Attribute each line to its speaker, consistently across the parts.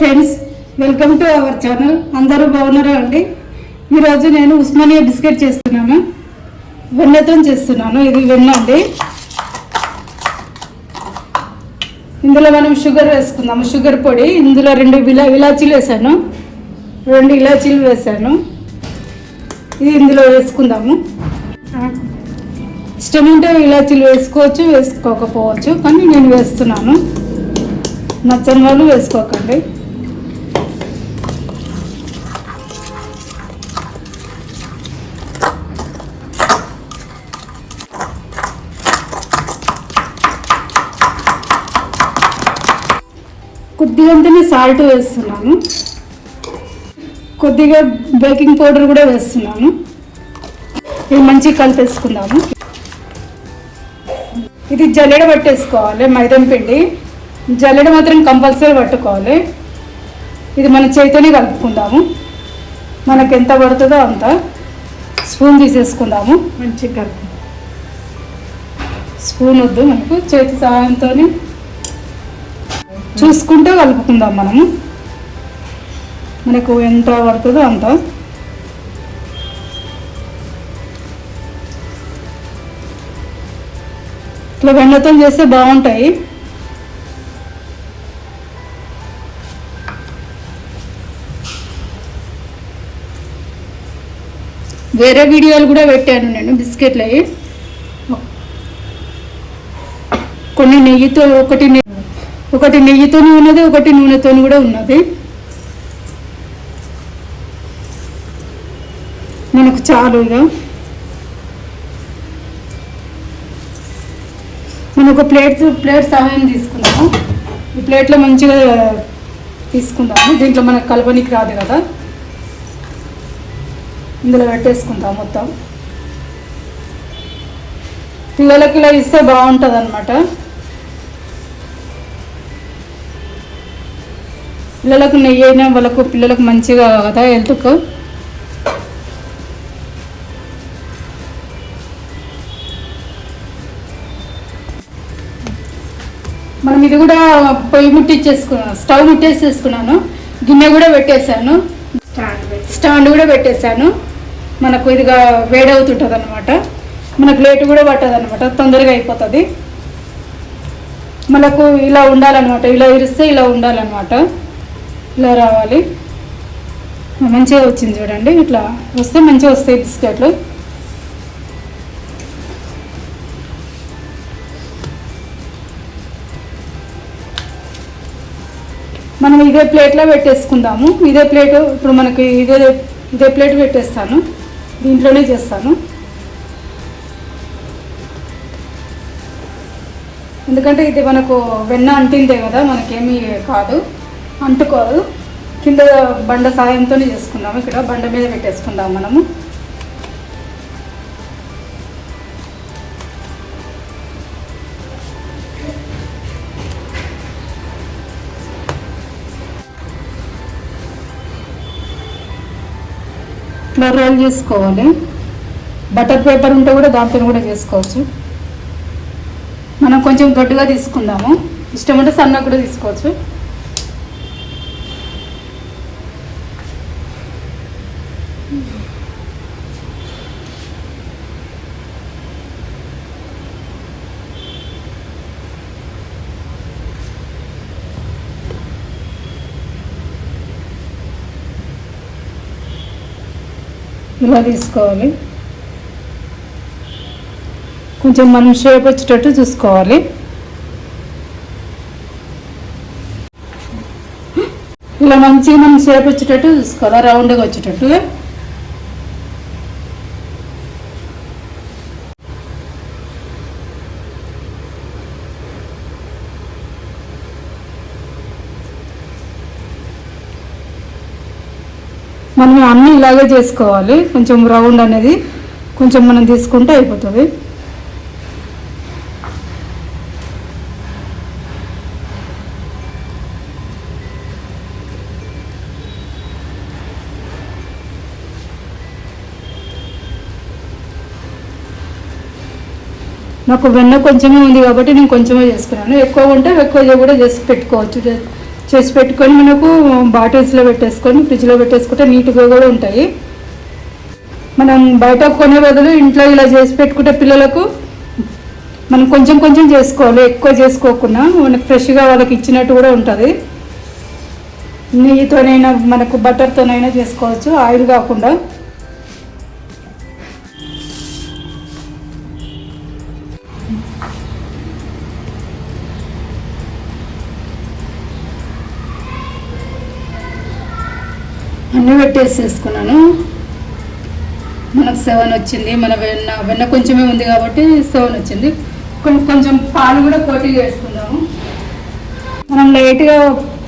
Speaker 1: Friends welcome to our channel అందరూ బాగున్నారా అండి? ఈరోజు నేను ఉస్మానియా బిస్కెట్ చేస్తున్నాను. వెన్నతో చేస్తున్నాను. ఇది వెన్న అండి. ఇందులో మనం షుగర్ వేసుకుందాము. షుగర్ పొడి. ఇందులో రెండు ఇలా ఇలాచీలు వేసాను. రెండు ఇలాచీలు వేసాను. ఇది ఇందులో వేసుకుందాము. ఇష్టం ఉంటే ఇలాచీలు వేసుకోవచ్చు వేసుకోకపోవచ్చు. కానీ నేను వేస్తున్నాను. నచ్చని వాళ్ళు వేసుకోకండి. కొద్దిగంతనే సాల్ట్ వేస్తున్నాను. కొద్దిగా బేకింగ్ పౌడర్ కూడా వేస్తున్నాను. ఇది మంచిగా కలిపేసుకుందాము. ఇది జల్లెడ పట్టేసుకోవాలి మైదాం పిండి. జల్లెడ మాత్రం కంపల్సరీ పట్టుకోవాలి. ఇది మన చేతితోనే కలుపుకుందాము. మనకు ఎంత పడుతుందో అంత స్పూన్ తీసేసుకుందాము.
Speaker 2: మంచిగా కలుపు
Speaker 1: స్పూన్ వద్దు మనకు చేతి సహాయంతో చూసుకుంటూ కలుపుకుందాం మనము. మనకు ఎంత పడుతుందో అంత. ఇట్లా వెన్నతో చేస్తే బాగుంటాయి. వేరే వీడియోలు కూడా పెట్టాను నేను బిస్కెట్లు అవి కొన్ని నెయ్యితో ఒకటి ఒకటి నెయ్యితోని ఉన్నది ఒకటి నూనెతోని కూడా ఉన్నది. మనకు చాలు ఇక. మనం ఒక ప్లేట్ ప్లేట్ సహాయం తీసుకుందాము. ఈ ప్లేట్లో మంచిగా తీసుకుందాము. దీంట్లో మనకు కలపనికి రాదు కదా. ఇందులో పెట్టేసుకుందాం మొత్తం. పిల్లలకి ఇలా ఇస్తే బాగుంటుంది అనమాట పిల్లలకు నెయ్యి అయినా వాళ్ళకు పిల్లలకు మంచిగా కదా హెల్త్కు మనం ఇది కూడా పొయ్యి ముట్టించేసుకున్నాను స్టవ్ ముట్టేసేసుకున్నాను. గిన్నె కూడా పెట్టేశాను.
Speaker 2: స్టాండ్
Speaker 1: కూడా పెట్టేశాను. మనకు ఇదిగా వేడవుతుంటుంది అనమాట మనకు లేట్ కూడా పట్టదు అనమాట తొందరగా అయిపోతుంది. మనకు ఇలా ఉండాలన్నమాట. ఇలా ఇరిస్తే ఇలా ఉండాలన్నమాట. ఇలా రావాలి. మంచిగా వచ్చింది చూడండి. ఇట్లా వస్తే మంచిగా వస్తాయి బిస్కెట్లు. మనం ఇదే ప్లేట్లో పెట్టేసుకుందాము. ఇదే ప్లేట్ ఇప్పుడు మనకి ఇదే ఇదే ప్లేట్ పెట్టేస్తాను. దీంట్లోనే చేస్తాను. ఎందుకంటే ఇది మనకు వెన్న అంటిందే కదా మనకేమీ కాదు. అంటుకోదు కింద బండ సాయంతో చేసుకుందాము. ఇక్కడ బండ మీద పెట్టేసుకుందాం మనము. ఇట్లా రోల్ చేసుకోవాలి. బటర్ పేపర్ ఉంటే కూడా దాంతో కూడా చేసుకోవచ్చు. మనం కొంచెం దొడ్డుగా తీసుకుందాము. ఇష్టం ఉంటే సన్నగా కూడా తీసుకోవచ్చు. ఇలా తీసుకోవాలి. కొంచెం మనం షేప్ వచ్చేటట్టు చూసుకోవాలి. ఇలా మంచిగా మనం షేప్ వచ్చేటట్టు చూసుకోవాలి. రౌండ్గా వచ్చేటట్టు. మనం అన్నీ ఇలాగే చేసుకోవాలి. కొంచెం రౌండ్ అనేది కొంచెం మనం తీసుకుంటే అయిపోతుంది. నాకు వెన్న కొంచెమే ఉంది కాబట్టి నేను కొంచెమే చేసుకున్నాను. ఎక్కువ ఉంటే ఎక్కువ కూడా చేసి పెట్టుకోవచ్చు. చేసి పెట్టుకొని మనకు బాటిల్స్లో పెట్టేసుకొని ఫ్రిడ్జ్లో పెట్టేసుకుంటే నీట్గా కూడా ఉంటాయి. మనం బయట కొనే బదులు ఇంట్లో ఇలా చేసి పెట్టుకుంటే పిల్లలకు మనం కొంచెం కొంచెం చేసుకోవాలి ఎక్కువ చేసుకోకుండా మనకు ఫ్రెష్గా వాళ్ళకి ఇచ్చినట్టు కూడా ఉంటుంది. నెయ్యితోనైనా మనకు బటర్తోనైనా చేసుకోవచ్చు ఆయిల్ కాకుండా. అన్నీ పెట్టేసేసుకున్నాను. మనకు సెవెన్ వచ్చింది. మన వెన్న వెన్న కొంచెమే ఉంది కాబట్టి సెవెన్ వచ్చింది. కొంచెం కొంచెం పాలు కూడా కోటి వేసుకుందాము మనం లైట్గా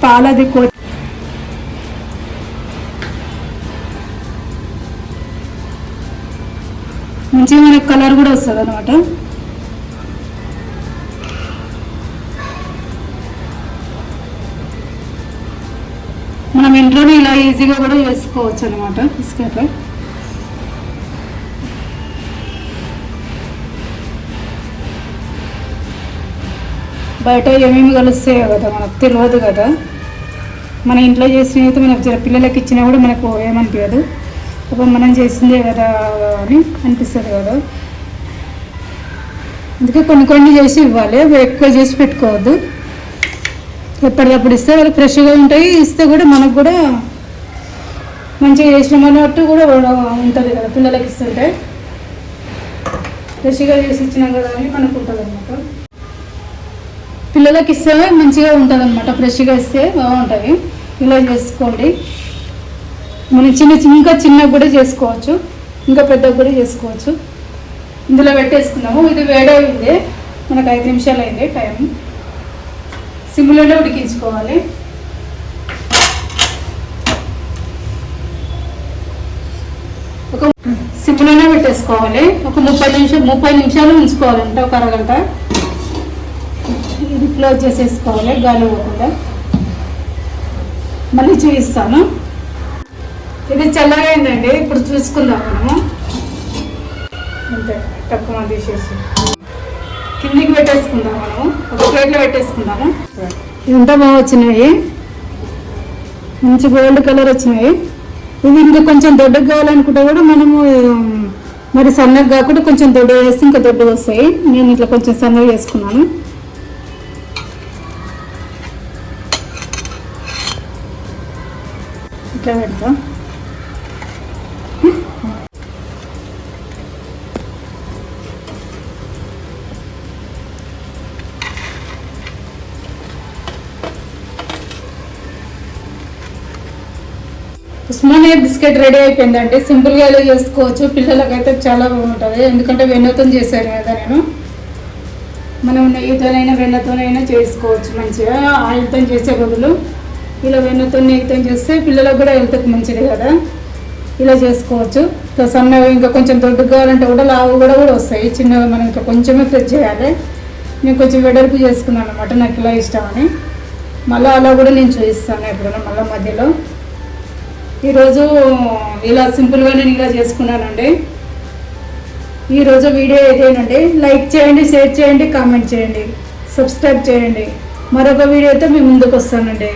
Speaker 1: పాలు అది కోటి మంచిగా మనకు కలర్ కూడా వస్తుంది అనమాట మనం ఇంట్లోనే ఇలా ఈజీగా కూడా చేసుకోవచ్చు అనమాట బిస్కెట్లు బయట ఏమేమి కలుస్తాయో కదా మనకు తెలియదు కదా. మన ఇంట్లో చేసినవి అయితే మనకు జర పిల్లలకి ఇచ్చినా కూడా మనకు ఏమనిపించదు అప్పుడు మనం చేసిందే కదా అని అనిపిస్తుంది కదా. అందుకే కొన్ని కొన్ని చేసి ఇవ్వాలి అవి ఎక్కువ చేసి పెట్టుకోవద్దు. ఎప్పటికప్పుడు ఇస్తే వాళ్ళకి ఫ్రెష్గా ఉంటాయి ఇస్తే కూడా మనకు కూడా మంచిగా చేసినాం అన్నట్టు కూడా ఉంటుంది కదా పిల్లలకి ఇస్తుంటే. ఫ్రెష్గా చేసి ఇచ్చినాం కదా అని మనకు ఉంటుంది అనమాట పిల్లలకి ఇస్తే మంచిగా ఉంటుంది అనమాట ఫ్రెష్గా ఇస్తే బాగుంటుంది. ఇలా చేసుకోండి. మనం చిన్న చిన్న ఇంకా చిన్నగా కూడా చేసుకోవచ్చు ఇంకా పెద్దగా కూడా చేసుకోవచ్చు. ఇందులో పెట్టేసుకున్నాము ఇది వేడైంది. మనకు ఐదు నిమిషాలు అయింది టైం సిమ్లోనే ఉడికించుకోవాలి. ఒక సిమ్లోనే పెట్టేసుకోవాలి. ఒక ముప్పై నిమిషాలు ముప్పై నిమిషాలు ఉంచుకోవాలంట ఒక అరగంట. ఇది క్లోజ్ చేసేసుకోవాలి గాలి పోకుండా. మళ్ళీ చూపిస్తాను. ఇది చల్లగా ఇప్పుడు చూసుకుందాం మనము. అంతే తక్కువ తీసేసి. కిందికి పెట్టేసుకుందాం మనము. ఒక ప్లేట్లో పెట్టేసుకుందాము. ఇదంతా బాగా వచ్చినాయి. మంచి గోల్డ్ కలర్ వచ్చినాయి. ఇవి ఇంకా కొంచెం దొడ్డకు కావాలనుకుంటే కూడా మనము మరి సన్నగా కాకుండా కొంచెం దొడ్డ వేస్తే ఇంకా దొడ్డగా వస్తాయి. నేను ఇట్లా కొంచెం సన్నగా వేసుకున్నాను. ఇట్లా పెడతాం ఉస్మానియా బిస్కెట్ రెడీ అయిపోయిందండి. సింపుల్గా ఇలా చేసుకోవచ్చు. పిల్లలకైతే చాలా బాగుంటుంది. ఎందుకంటే వెన్నతో చేశాను కదా నేను. మనం నెయ్యితోనైనా వెన్నతోనైనా చేసుకోవచ్చు మంచిగా. ఆయిల్తో చేసే బదులు ఇలా వెన్నతో నెయ్యితో చేస్తే పిల్లలకు కూడా హెల్త్కి మంచిది కదా. ఇలా చేసుకోవచ్చు. ఇట్లా సన్నగా ఇంకా కొంచెం దొడ్డు కావాలంటే కూడా లావు కూడా కూడా వస్తాయి. చిన్నగా మనం ఇంకా కొంచెమే ఫ్రెష్ చేయాలి. నేను కొంచెం వెడల్పు చేసుకున్నాను అనమాట నాకు ఇలా ఇష్టం అని మళ్ళీ అలా కూడా నేను చూపిస్తాను ఎప్పుడైనా మళ్ళీ మధ్యలో. ఈరోజు ఇలా సింపుల్గా నేను ఇలా చేసుకున్నానండి. ఈరోజు వీడియో ఇదేనండి లైక్ చేయండి షేర్ చేయండి కామెంట్ చేయండి సబ్స్క్రైబ్ చేయండి. మరొక వీడియోతో మీ ముందుకు వస్తానండి.